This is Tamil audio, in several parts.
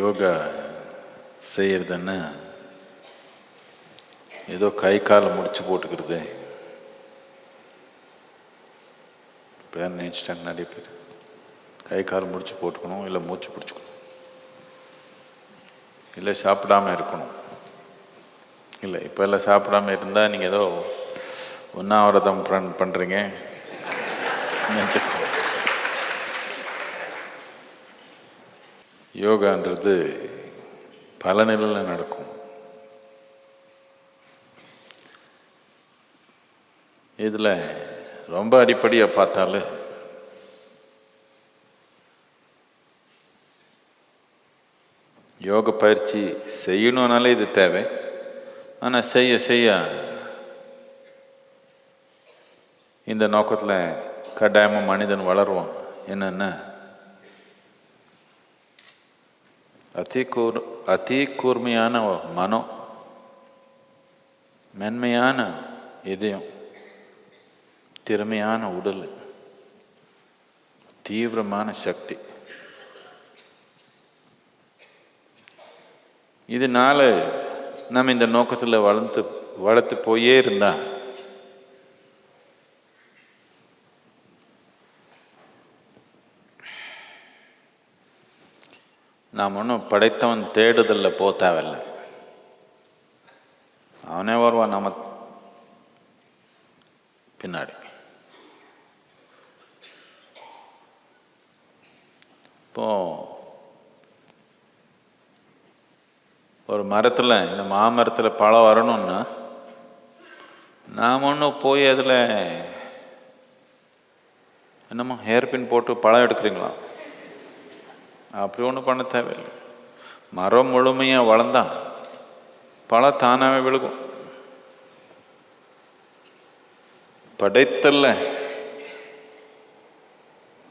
யோகா செய்கிறதுன்னா ஏதோ கை காலை முடிச்சு போட்டுக்கிறது. பேர் நினச்சிட்டாங்க நிறைய பேர் கை கால் முடிச்சு போட்டுக்கணும் இல்லை மூச்சு பிடிச்சிக்கணும். இல்லை சாப்பிடாம இருக்கணும். இல்லை இப்போ எல்லாம் சாப்பிடாம இருந்தால் நீங்கள் ஏதோ ஒன்றாவிரதம் பண் பண்ணுறீங்க நினச்சிக்கணும் யோகான்றது பல நிலையில் நடக்கும். இதில் ரொம்ப அடிப்படையாக பார்த்தாலும் யோக பயிற்சி செய்யணுன்னாலே இது தேவை. ஆனால் செய்ய செய்ய இந்த நோக்கத்தில் கட்டாயமாக மனிதன் வளருவான். என்னென்னா அதி கூர் அதி கூர்மையான மனம் மென்மையான இதயம் திறமையான உடல் தீவிரமான சக்தி. இதனால நம்ம இந்த நோக்கத்தில் வளர்ந்து வளர்த்து போயே இருந்தால் நாம் ஒன்றும் படைத்தவன் தேடுதலில் போ தேவையில்ல. அவனே வருவான் நம்ம பின்னாடி. இப்போ ஒரு மரத்தில் இந்த மாமரத்தில் பழம் வரணும்னா நாம் ஒன்றும் போய் அதில் என்னமோ ஹேர்பின் போட்டு பழம் எடுக்கிறீங்களா? அப்படி ஒன்றும் பண்ண தேவையில்லை. மரம் முழுமையாக வளர்ந்தால் பல தானாகவே விழுகும். படைத்தல்ல.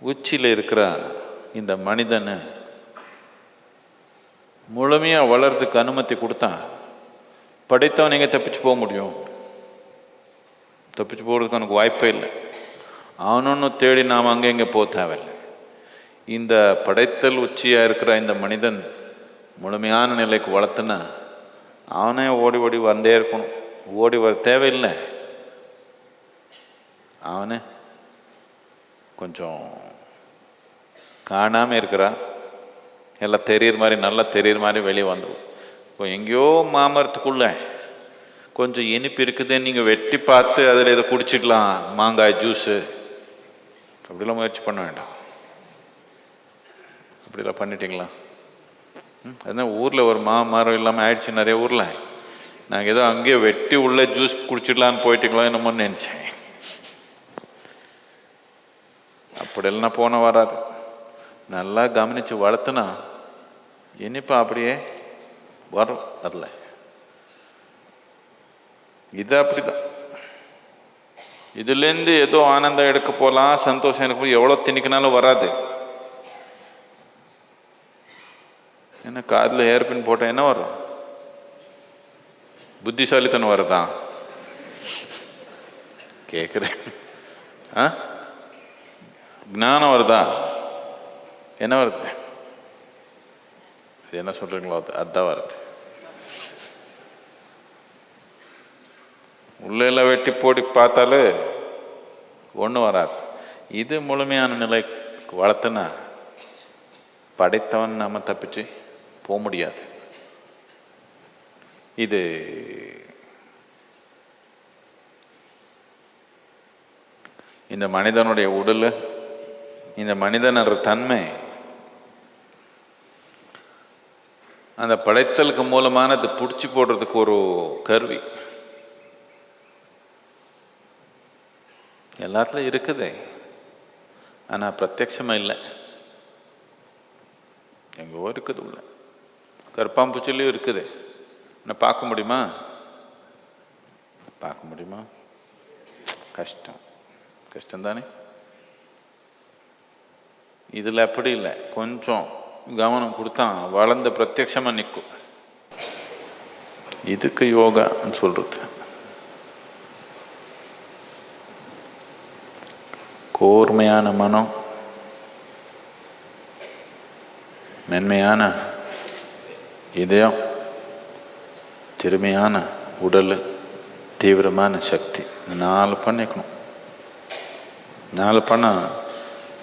உச்சியில் இருக்கிற இந்த மனிதனை முழுமையாக வளர்றதுக்கு அனுமதி கொடுத்தா படைத்தவன் எங்கே தப்பிச்சு போக முடியும்? தப்பிச்சு போகிறதுக்கு அவனுக்கு வாய்ப்பே இல்லை. அவனொன்னு தேடி நாம் அங்கே இங்கே போக தேவையில்லை. இந்த படைத்தல் உச்சியாக இருக்கிற இந்த மனிதன் முழுமையான நிலைக்கு வளர்த்துனா அவனே ஓடி ஓடி வந்தே இருக்கணும். ஓடி வர தேவையில்லை. அவனே கொஞ்சம் காணாமல் இருக்கிறான் எல்லாம் தெரியுற மாதிரி நல்லா தெரியுற மாதிரி வெளியே வந்துடும் இப்போ எங்கேயோ மாமரத்துக்குள்ள கொஞ்சம் இனிப்பு இருக்குதுன்னு நீங்கள் வெட்டி பார்த்து அதில் இதை குடிச்சிக்கலாம் மாங்காய் ஜூஸு. அப்படிலாம் முயற்சி பண்ண வேண்டாம். அப்படிலாம் பண்ணிட்டீங்களா? அதுதான் ஊரில் ஒரு மா மரம் இல்லாமல் ஆயிடுச்சு நிறைய ஊரில். நாங்கள் ஏதோ அங்கேயே வெட்டி உள்ள ஜூஸ் குடிச்சிடலான்னு போயிட்டீங்களோ என்னமோ நினச்சேன். அப்படிலாம் போன வராது நல்லா கவனித்து வளர்த்துனா இனிப்பா அப்படியே வரும் அதில். இது அப்படிதான். இதுலேருந்து ஏதோ ஆனந்தம் எடுக்க போகலாம் சந்தோஷம் எடுக்க எவ்வளோ திணிக்கினாலும் வராது. என்ன காதில் ஏர்பின் போட்டால் என்ன வரும்? புத்திசாலித்தனம் வருதா? கேட்குறேன் ஆ? ஞானம் வருதா? என்ன வருது? அது என்ன சொல்கிறீங்களோ அது அதுதான் வருது. உள்ளெல்லாம் வெட்டி போடி பார்த்தாலே ஒன்றும் வராது. இது முழுமையான நிலை வளர்த்துனா படைத்தவன் நம்ம தப்பிச்சு போக முடியாது. இது இந்த மனிதனுடைய உடல் இந்த மனிதனோட தன்மை அந்த படைத்தலுக்கு மூலமானது பிடிச்சி போடுறதுக்கு ஒரு கருவி. எல்லாத்துலையும் இருக்குது. ஆனால் பிரத்யட்சமாக இல்லை. எங்கோ இருக்குது உள்ள. கருப்பாம்பூச்சிலையும் இருக்குது. என்ன பார்க்க முடியுமா? பார்க்க முடியுமா? கஷ்டம். கஷ்டம் தானே இதில் அப்படி இல்லை. கொஞ்சம் கவனம் கொடுத்தா வளர்ந்த பிரத்யட்சமாக நிற்கும். இதுக்கு யோகான்னு சொல்கிறது கூர்மையான மனம் மென்மையான இதயம் திறமையான உடல் தீவிரமான சக்தி. இந்த நாலு பண்ணிக்கணும். நாலு பண்ணால்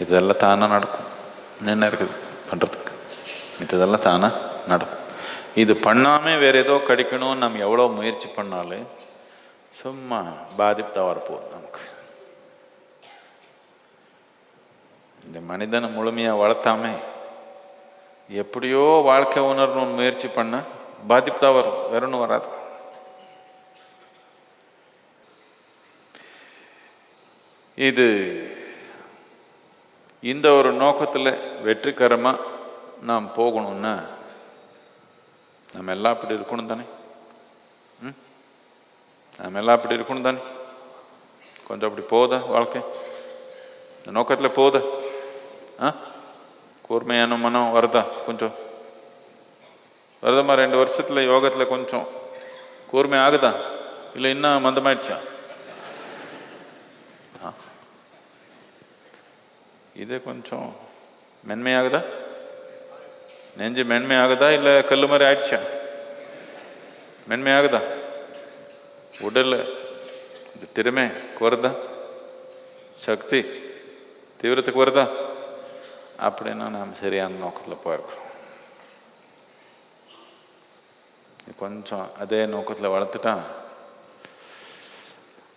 இதெல்லாம் தானாக நடக்கும். என்ன இருக்குது பண்ணுறதுக்கு இதெல்லாம் தானாக நடக்கும். இது பண்ணாமல் வேறு ஏதோ கிடைக்கணும்னு நம்ம எவ்வளோ முயற்சி பண்ணாலும் சும்மா பாதிப்பு தான் வரப்போகுது நமக்கு. இந்த மனிதனை முழுமையாக வளர்த்தாமே எப்படியோ வாழ்க்கை உணரணும்னு முயற்சி பண்ண பாதிப்பு தான் வரும். வேற ஒன்றும் வராது. இது இந்த ஒரு நோக்கத்தில் வெற்றிகரமாக நாம் போகணும்னா நம்ம எல்லாம் அப்படி இருக்கணும் தானே? ம்? நம்ம எல்லாம் அப்படி இருக்கணும் தானே? கொஞ்சம் அப்படி போகுதா வாழ்க்கை? இந்த நோக்கத்தில் போகுதா ஆ? கூர்மையான மனம் வருதா? கொஞ்சம். வருதம்மா ரெண்டு வருஷத்தில் யோகத்தில் கொஞ்சம். கூர்மை ஆகுதா? இல்லை இன்னும் மந்தமாயிடுச்சா? ஆ. இது கொஞ்சம் மென்மையாகுதா? நெஞ்சு மென்மையாகுதா? இல்லை கல் மாதிரி ஆயிடுச்சா? மென்மையாகுதா? உடல் இந்த திறமை வருதா? சக்தி தீவிரத்துக்கு வருதா? அப்படின்னா நாம் சரியான நோக்கத்தில் போயிருக்கிறோம். கொஞ்சம் அதே நோக்கத்தில் வளர்த்துட்டா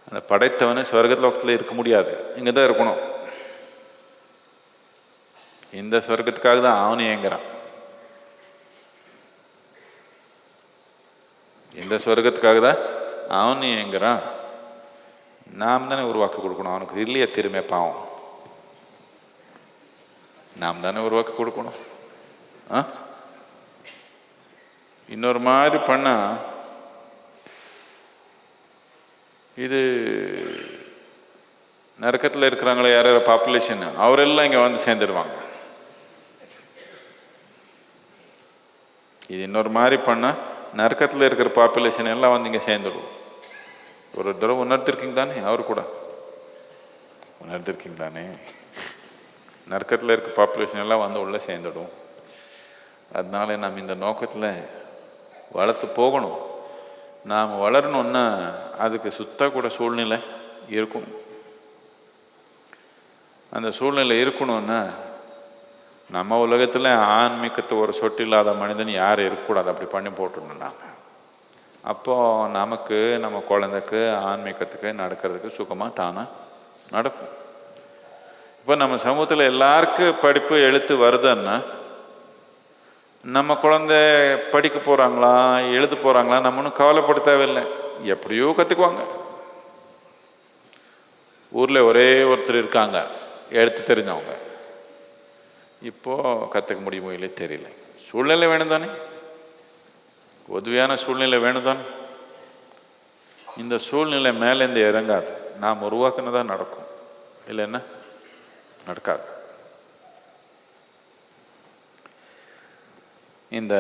அந்த படைத்தவனே ஸ்வர்க லோகத்தில் இருக்க முடியாது. இங்கே தான் இருக்கணும். இந்த ஸ்வர்க்கத்துக்காக தான் அவனு ஏங்குறான் இந்த ஸ்வர்க்கத்துக்காக தான் அவனு ஏங்குறான் நாம் தானே உருவாக்கி கொடுக்கணும். அவனுக்கு இல்லையே திரும்ப பாவம். நாம் தானே உருவாக்கி கொடுக்கணும். ஆ? இன்னொரு மாதிரி பண்ணால் இது நரக்கத்தில் இருக்கிறாங்களே யார் யார் பாப்புலேஷன் அவரெல்லாம் இங்கே வந்து சேர்ந்துடுவாங்க இது இன்னொரு மாதிரி பண்ணால் நரக்கத்தில் இருக்கிற பாப்புலேஷன் எல்லாம் வந்து இங்கே சேர்ந்துடுவோம் ஒரு தடவை உணர்த்திருக்கீங்க தானே அவர் கூட. உணர்த்திருக்கீங்க தானே. நரக்கத்தில் இருக்க பாப்புலேஷன் எல்லாம் வந்து உள்ளே சேர்ந்துடும். அதனால நம்ம இந்த நோக்கத்தில் வளர்த்து போகணும். நாம் வளரணுன்னா அதுக்கு சுத்த கூட சூழ்நிலை இருக்கும். அந்த சூழ்நிலை இருக்கணும்னா நம்ம உலகத்தில் ஆன்மீகத்தை ஒரு சொட்டு இல்லாத மனிதன் யாரும் இருக்கக்கூடாது? அப்படி பண்ணி போட்டுருணும் நாம். அப்போது நமக்கு நம்ம குழந்தைக்கு ஆன்மீகத்துக்கு நடக்கிறதுக்கு சுகமாக தானாக நடக்கும். இப்போ நம்ம சமூகத்தில் எல்லாருக்கும் படிப்பு எழுத்து வருதுன்னா நம்ம குழந்தை படிக்க போகிறாங்களா எழுத போகிறாங்களா நம்ம ஒன்றும் கவலைப்பட தேவையில்லை. எப்படியோ கற்றுக்குவாங்க ஊரில் ஒரே ஒருத்தர் இருக்காங்க எழுத்து தெரிஞ்சவங்க. இப்போது கற்றுக்க முடியுமோ இல்லை தெரியல. சூழ்நிலை வேணும் தானே உதவியான சூழ்நிலை வேணும் தானே இந்த சூழ்நிலை மேலேருந்து இறங்காது. நாம் உருவாக்குனதான் நடக்கும். இல்லைன்னா நடக்காது. இந்த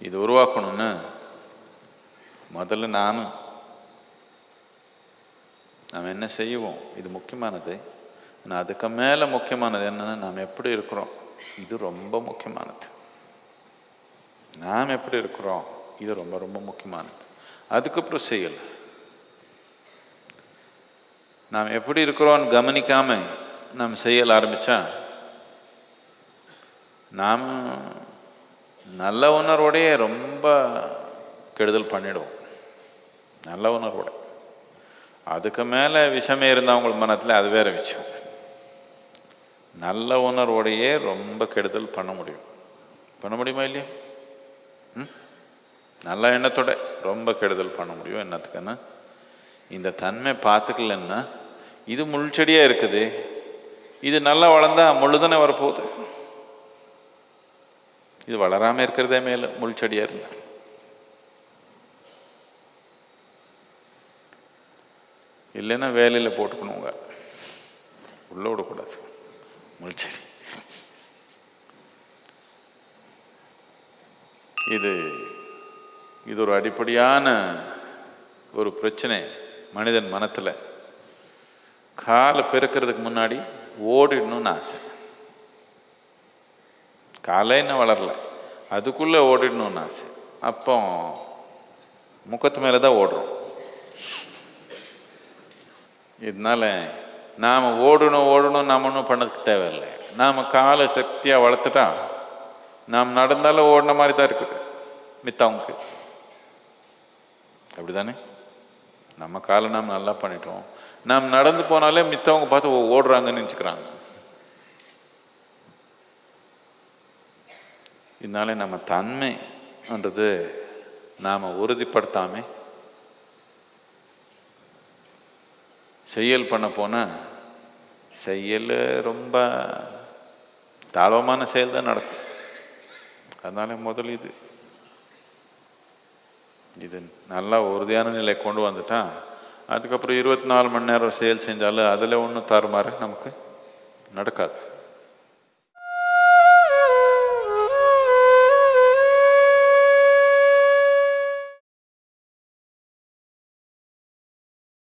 இது உருவாக்கணும்னு முதல்ல நான் நாம் என்ன செய்வோம்? இது முக்கியமானது. ஆனால் அதுக்கு மேலே முக்கியமானது என்னன்னா நாம் எப்படி இருக்கிறோம்? இது ரொம்ப முக்கியமானது. நாம் எப்படி இருக்கிறோம்? இது ரொம்ப ரொம்ப முக்கியமானது. அதுக்கப்புறம் செய்யலை. நாம் எப்படி இருக்கிறோன்னு கவனிக்காமல் நாம் செய்யல ஆரம்பித்தா நாம் நல்ல உணர்வோடையே ரொம்ப கெடுதல் பண்ணிடுவோம். நல்ல உணர்வோட. அதுக்கு மேலே விஷமே இருந்தவங்க மனத்தில் அது வேற விஷயம். நல்ல உணர்வோடையே ரொம்ப கெடுதல் பண்ண முடியும். பண்ண முடியுமா இல்லையா? நல்ல எண்ணத்தோட ரொம்ப கெடுதல் பண்ண முடியும். என்னத்துக்குன்னா இந்த தன்மை பார்த்துக்கலன்னா இது முள் செடியாக இருக்குது. இது நல்லா வளர்ந்தா முள்ளு தானே வரப்போகுது. இது வளராமல் இருக்கிறதே மேலே முள் செடியாக இருந்தா. இல்லைன்னா வேலையில் போட்டுக்கணுங்க உள்ள விடக்கூடாது. முள் செடி. இது இது ஒரு அடிப்படையான ஒரு பிரச்சனை மனிதன் மனத்தில். காலை பிறக்கிறதுக்கு முன்னாடி ஓடிடணும்னு ஆசை. காலை இன்னும் வளரல. அதுக்குள்ளே ஓடிடணும்னு ஆசை. அப்போ முக்கத்து மேலே தான் ஓடுறோம். இதனால நாம் ஓடணும் ஓடணும் நாம் ஒன்றும் பண்ணதுக்கு தேவையில்லை. நாம் காலை சக்தியாக வளர்த்துட்டா நாம் நடந்தாலும் ஓடின மாதிரி தான் இருக்குது. மித்தவங்களுக்கு அப்படிதானே? நம்ம காலை நாம் நல்லா பண்ணிட்டோம். நாம் நடந்து போனாலே மித்தவங்க பார்த்து ஓடுறாங்கன்னு நினச்சிக்கிறாங்க. இதனால நம்ம தன்மைன்றது நாம் உறுதிப்படுத்தாம செயல் பண்ண போனால் செயல் ரொம்ப தாழ்வமான செயல் தான் நடக்கும். அதனால முதல் இது. இது நல்லா உறுதியான நிலை கொண்டு வந்துட்டால் அதுக்கப்புறம் இருபத்தி நாலு மணி நேரம் செயல் செஞ்சாலும் அதில் ஒன்றும் தருமாறு நமக்கு நடக்காது.